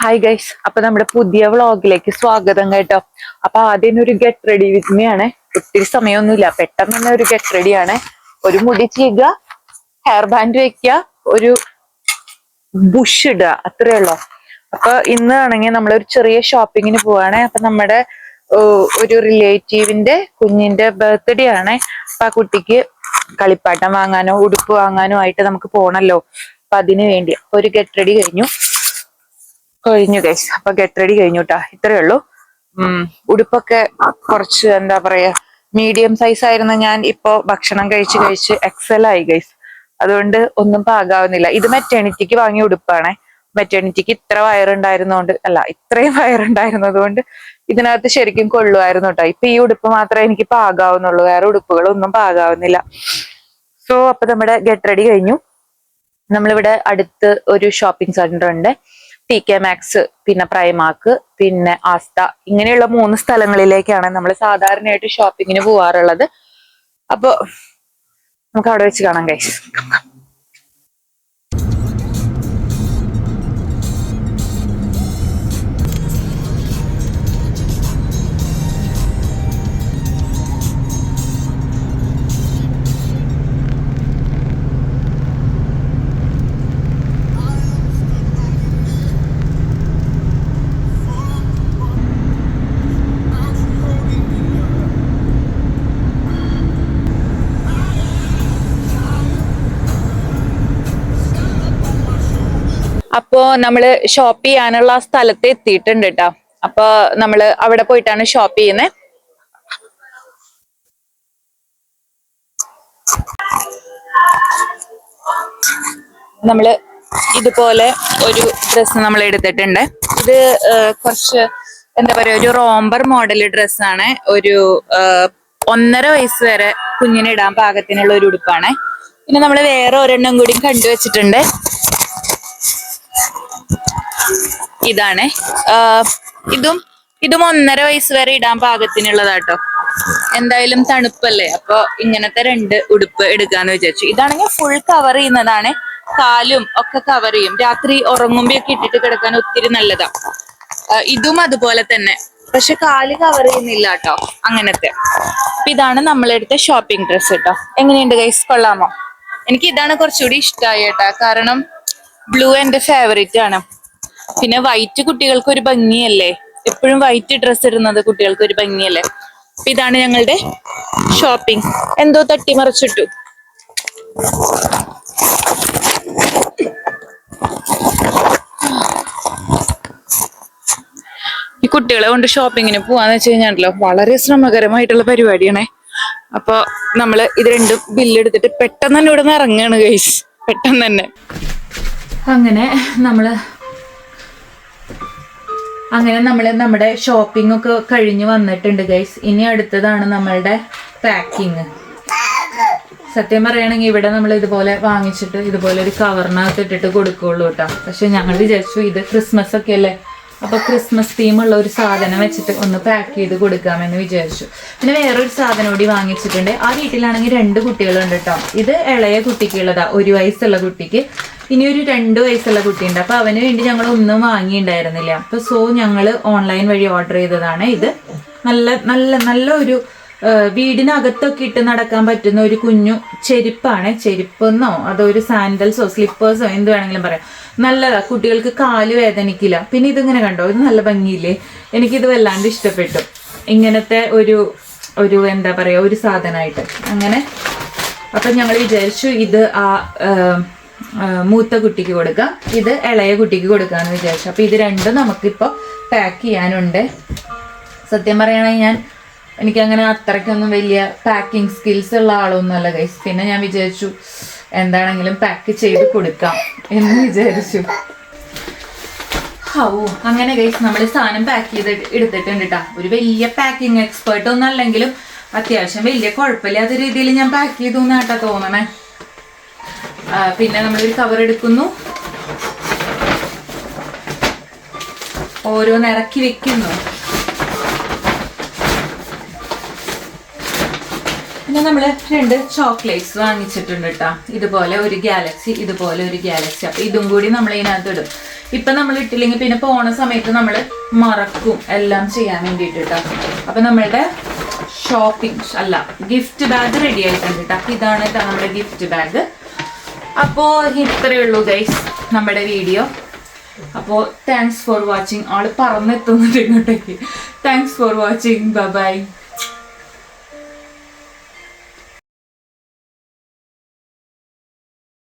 Hi guys അപ്പൊ നമ്മുടെ പുതിയ വ്ളോഗിലേക്ക് സ്വാഗതം കേട്ടോ. അപ്പൊ ആദ്യം ഒരു ഗെറ്റ് റെഡി വിത്ത് മീ ഒത്തിരി സമയമൊന്നുമില്ല പെട്ടെന്ന് തന്നെ ഒരു ഗെറ്റ് റെഡി ആണ്. ഒരു മുടി ചെയ്യുക ഹെയർ ബാൻഡ് വെക്കുക ഒരു ബുഷ് ഇടുക അത്രേ ഉള്ളൂ. അപ്പൊ ഇന്ന് ആണെങ്കിൽ നമ്മളൊരു ചെറിയ ഷോപ്പിങ്ങിന് പോവാണ്. അപ്പൊ നമ്മുടെ ഒരു റിലേറ്റീവിന്റെ കുഞ്ഞിന്റെ ബർത്ത്ഡേ ആണ്. അപ്പൊ ആ കുട്ടിക്ക് കളിപ്പാട്ടം വാങ്ങാനോ ഉടുപ്പ് വാങ്ങാനോ ആയിട്ട് നമുക്ക് പോണല്ലോ. അപ്പൊ അതിനു വേണ്ടി. ഒരു ഗെറ്റ് റെഡി കഴിഞ്ഞു. കഴിഞ്ഞു ഗൈസ് അപ്പൊ ഗെറ്റ് റെഡി കഴിഞ്ഞു കേട്ടാ ഇത്രയേ ഉള്ളൂ. ഉം. ഉടുപ്പൊക്കെ കുറച്ച് എന്താ പറയാ മീഡിയം സൈസ് ആയിരുന്ന ഞാൻ. ഇപ്പോ ഭക്ഷണം കഴിച്ച് കഴിച്ച് എക്സൽ ആയി ഗൈസ് അതുകൊണ്ട് ഒന്നും പാകാവുന്നില്ല. ഇത് മെറ്റേണിറ്റിക്ക് വാങ്ങിയ ഉടുപ്പാണേ. മെറ്റേണിറ്റിക്ക് ഇത്ര വയറുണ്ടായിരുന്നോണ്ട് അല്ല ഇത്രയും വയറുണ്ടായിരുന്നത് കൊണ്ട് ഇതിനകത്ത് ശരിക്കും കൊള്ളുമായിരുന്നു കേട്ടോ ഇപ്പൊ ഈ ഉടുപ്പ് മാത്രമേ എനിക്ക് പാകാവുന്നുള്ളൂ. വേറെ ഉടുപ്പുകളൊന്നും പാകാവുന്നില്ല. സോ അപ്പൊ നമ്മുടെ ഗെറ്റ് റെഡി കഴിഞ്ഞു. നമ്മളിവിടെ അടുത്ത് ഒരു ഷോപ്പിംഗ് സെന്റർ ഉണ്ട്. ടി കെ മാക്സ് പിന്നെ പ്രൈമാക്ക് പിന്നെ ആസ്ത ഇങ്ങനെയുള്ള മൂന്ന് സ്ഥലങ്ങളിലേക്കാണ് നമ്മൾ സാധാരണയായിട്ട് ഷോപ്പിങ്ങിന് പോവാറുള്ളത്. അപ്പോൾ നമുക്ക് അവിടെ വെച്ച് കാണാം ഗൈസ് അപ്പോ നമ്മൾ ഷോപ്പ് ചെയ്യാനുള്ള സ്ഥലത്ത് എത്തിയിട്ടുണ്ട് കേട്ടോ അപ്പൊ നമ്മൾ അവിടെ പോയിട്ടാണ് ഷോപ്പ് ചെയ്യുന്നത് നമ്മൾ ഇതുപോലെ ഒരു ഡ്രസ്സ് നമ്മൾ എടുത്തിട്ടുണ്ട്. ഇത് കുറച്ച് എന്താ പറയാ ഒരു റോംബർ മോഡൽ ഡ്രസ്സാണ് ഒരു ഒന്നര വയസ്സ് വരെ കുഞ്ഞിനെ ഇടാൻ പാകത്തിനുള്ള ഒരു ഉടുപ്പാണ്. പിന്നെ നമ്മൾ വേറെ ഒരെണ്ണം കൂടി കണ്ടുവച്ചിട്ടുണ്ട്. ഇതാണ്. ഇതും ഇതും ഒന്നര വയസ്സ് വരെ ഇടാൻ പാകത്തിനുള്ളതാട്ടോ. എന്തായാലും തണുപ്പല്ലേ? അപ്പൊ ഇങ്ങനത്തെ രണ്ട് ഉടുപ്പ് എടുക്കാന്ന് വിചാരിച്ചു. ഇതാണെങ്കിൽ ഫുൾ കവർ ചെയ്യുന്നതാണ്. കാലും ഒക്കെ കവർ ചെയ്യും. രാത്രി ഉറങ്ങുമ്പോ ഒക്കെ ഇട്ടിട്ട് കിടക്കാൻ ഒത്തിരി നല്ലതാ. ഇതും അതുപോലെ തന്നെ. പക്ഷെ കാൽ കവർ ചെയ്യുന്നില്ല കേട്ടോ അങ്ങനത്തെ. അപ്പൊ ഇതാണ് നമ്മളെടുത്ത ഷോപ്പിംഗ് ഡ്രസ് കേട്ടോ എങ്ങനെയുണ്ട് ഗൈസ് കൊള്ളാമോ? എനിക്ക് ഇതാണ് കുറച്ചുകൂടി ഇഷ്ടമായി കേട്ടാ. കാരണം ബ്ലൂ എന്റെ ഫേവറേറ്റ് ആണ്. പിന്നെ വൈറ്റ് കുട്ടികൾക്ക് ഒരു ഭംഗിയല്ലേ? എപ്പോഴും വൈറ്റ് ഡ്രസ്സ് ഇടുന്നത് കുട്ടികൾക്ക് ഒരു ഭംഗിയല്ലേ? അപ്പൊ ഇതാണ് ഞങ്ങളുടെ ഷോപ്പിംഗ് എന്തോ തട്ടിമറിച്ചിട്ടു. ഈ കുട്ടികളെ കൊണ്ട് ഷോപ്പിങ്ങിന് പോവാന്ന് വെച്ച് കഴിഞ്ഞാണല്ലോ വളരെ ശ്രമകരമായിട്ടുള്ള പരിപാടിയാണേ. അപ്പൊ നമ്മൾ ഇത് രണ്ടും ബില്ലെടുത്തിട്ട് പെട്ടെന്ന് തന്നെ ഇവിടെ നിന്ന് ഇറങ്ങാണ് കൈസ് പെട്ടെന്ന് തന്നെ. അങ്ങനെ നമ്മൾ അങ്ങനെ നമ്മൾ നമ്മുടെ ഷോപ്പിംഗ് ഒക്കെ കഴിഞ്ഞ് വന്നിട്ടുണ്ട് ഗൈസ് ഇനി അടുത്തതാണ് നമ്മളുടെ പാക്കിങ് സത്യം പറയുകയാണെങ്കിൽ ഇവിടെ നമ്മൾ ഇതുപോലെ വാങ്ങിച്ചിട്ട് ഇതുപോലെ ഒരു കവറിനകത്ത് ഇട്ടിട്ട് കൊടുക്കുള്ളൂ കേട്ടോ. പക്ഷെ ഞങ്ങൾ വിചാരിച്ചു ഇത് ക്രിസ്മസ് ഒക്കെ അല്ലേ? അപ്പൊ ക്രിസ്മസ് തീം ഉള്ള ഒരു സാധനം വെച്ചിട്ട് ഒന്ന് പാക്ക് ചെയ്ത് കൊടുക്കാമെന്ന് വിചാരിച്ചു. പിന്നെ വേറൊരു സാധനം കൂടി വാങ്ങിച്ചിട്ടുണ്ട്. ആ വീട്ടിലാണെങ്കിൽ രണ്ട് കുട്ടികളുണ്ട് കേട്ടോ. ഇത് ഇളയ കുട്ടിക്കുള്ളതാ ഒരു വയസ്സുള്ള കുട്ടിക്ക്. ഇനി ഒരു രണ്ട് വയസ്സുള്ള കുട്ടിയുണ്ട്. അപ്പൊ അവന് വേണ്ടി ഞങ്ങൾ ഒന്നും വാങ്ങിയിട്ടുണ്ടായിരുന്നില്ല. അപ്പൊ സോ ഞങ്ങൾ ഓൺലൈൻ വഴി ഓർഡർ ചെയ്തതാണ് ഇത്. നല്ല നല്ല നല്ല ഒരു വീടിനകത്തൊക്കെ ഇട്ട് നടക്കാൻ പറ്റുന്ന ഒരു കുഞ്ഞു ചെരുപ്പാണ്. ചെരുപ്പെന്നോ അതോ ഒരു സാൻഡൽസോ സ്ലിപ്പേഴ്സോ എന്ത് വേണമെങ്കിലും പറയാം. നല്ലതാ കുട്ടികൾക്ക് കാൽ വേദനിക്കില്ല. പിന്നെ ഇതിങ്ങനെ കണ്ടോ? ഇത് നല്ല ഭംഗിയില്ലേ? എനിക്കിത് വല്ലാണ്ട് ഇഷ്ടപ്പെട്ടു. ഇങ്ങനത്തെ ഒരു ഒരു എന്താ പറയാ ഒരു സാധനമായിട്ട് അങ്ങനെ. അപ്പൊ ഞങ്ങൾ വിചാരിച്ചു ഇത് ആ, മൂത്ത കുട്ടിക്ക് കൊടുക്കാം. ഇത് ഇളയ കുട്ടിക്ക് കൊടുക്കാമെന്ന് വിചാരിച്ചു. അപ്പോൾ ഇത് രണ്ടും നമുക്കിപ്പോൾ പാക്ക് ചെയ്യാനുണ്ട്. സത്യം പറയുകയാണെങ്കിൽ ഞാൻ എനിക്കങ്ങനെ അത്രയ്ക്കൊന്നും വലിയ പാക്കിംഗ് സ്കിൽസ് ഉള്ള ആളൊന്നുമല്ല ഗൈസ് പിന്നെ ഞാൻ വിചാരിച്ചു എന്താണെങ്കിലും പാക്ക് ചെയ്ത് കൊടുക്കാം എന്ന് വിചാരിച്ചു. ഓ അങ്ങനെ ഗൈസ് നമ്മൾ സാധനം പാക്ക് ചെയ്ത് എടുത്തിട്ടുണ്ട് കേട്ടോ ഒരു വലിയ പാക്കിംഗ് എക്സ്പേർട്ട് ഒന്നും അല്ലെങ്കിലും അത്യാവശ്യം വലിയ കുഴപ്പമില്ലാത്ത രീതിയിൽ ഞാൻ പാക്ക് ചെയ്തു എന്നാട്ടാ തോന്നണേ. പിന്നെ നമ്മളൊരു കവർ എടുക്കുന്നു. ഓരോന്ന് ഇറക്കി വെക്കുന്നു. പിന്നെ നമ്മൾ രണ്ട് ചോക്ലേറ്റ്സ് വാങ്ങിച്ചിട്ടുണ്ട് കേട്ടോ ഇതുപോലെ ഒരു ഗാലക്സി ഇതുപോലെ ഒരു ഗാലക്സി അപ്പൊ ഇതും കൂടി നമ്മൾ ഇതിനകത്ത് ഇടും. ഇപ്പൊ നമ്മൾ ഇട്ടില്ലെങ്കിൽ പിന്നെ പോണ സമയത്ത് നമ്മൾ മറക്കും എല്ലാം ചെയ്യാൻ വേണ്ടിട്ട് കേട്ടോ അപ്പൊ നമ്മളുടെ ഷോപ്പിംഗ് അല്ല ഗിഫ്റ്റ് ബാഗ് റെഡി ആയിട്ടുണ്ട് കേട്ടോ ഇതാണ് നമ്മുടെ ഗിഫ്റ്റ് ബാഗ് അപ്പോ ഇത്രയേ ഉള്ളൂ ഗൈസ് നമ്മുടെ വീഡിയോ അപ്പോൾ താങ്ക്സ് ഫോർ വാച്ചിങ് ആൾ പറന്നെത്തുന്നുണ്ട് ഇങ്ങോട്ടേക്ക്. Thanks for watching bye